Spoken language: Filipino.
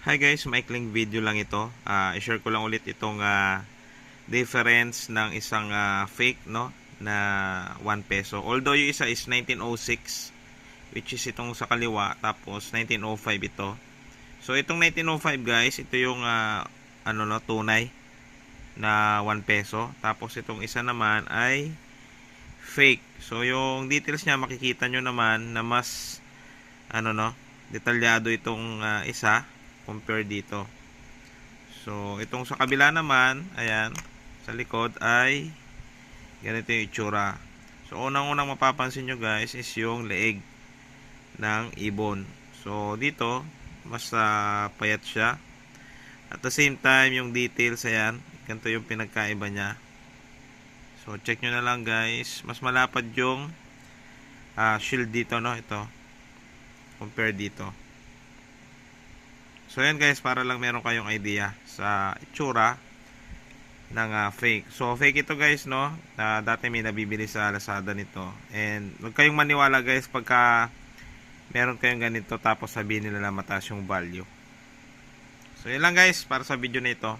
Hi guys, maikling video lang ito. Ah, i-share ko lang ulit itong ah, difference ng isang ah, fake no na 1 peso. Although yung isa is 1906 which is itong sa kaliwa tapos 1905 ito. So itong 1905 guys, ito yung ah, ano no tunay na 1 peso. Tapos itong isa naman ay fake. So yung details niya makikita nyo naman na mas ano no, detalyado itong ah, isa compare dito. So, itong sa kabila naman, ayan, sa likod ay ganito yung itsura. So, unang-unang mapapansin nyo guys is yung leeg ng ibon. So, dito, mas ah, payat siya. At the same time, yung details, ayan, ganito yung pinagkaiba niya. So, check nyo na lang guys. Mas malapad yung ah, shield dito, no? Ito. Compare dito. So yan guys, para lang meron kayong idea sa itsura ng ah, fake. So fake ito guys, no? Na dati may nabibili sa Lazada nito. And huwag kayong maniwala guys pagka meron kayong ganito tapos sabihin nila na mataas yung value. So yun lang guys para sa video na ito.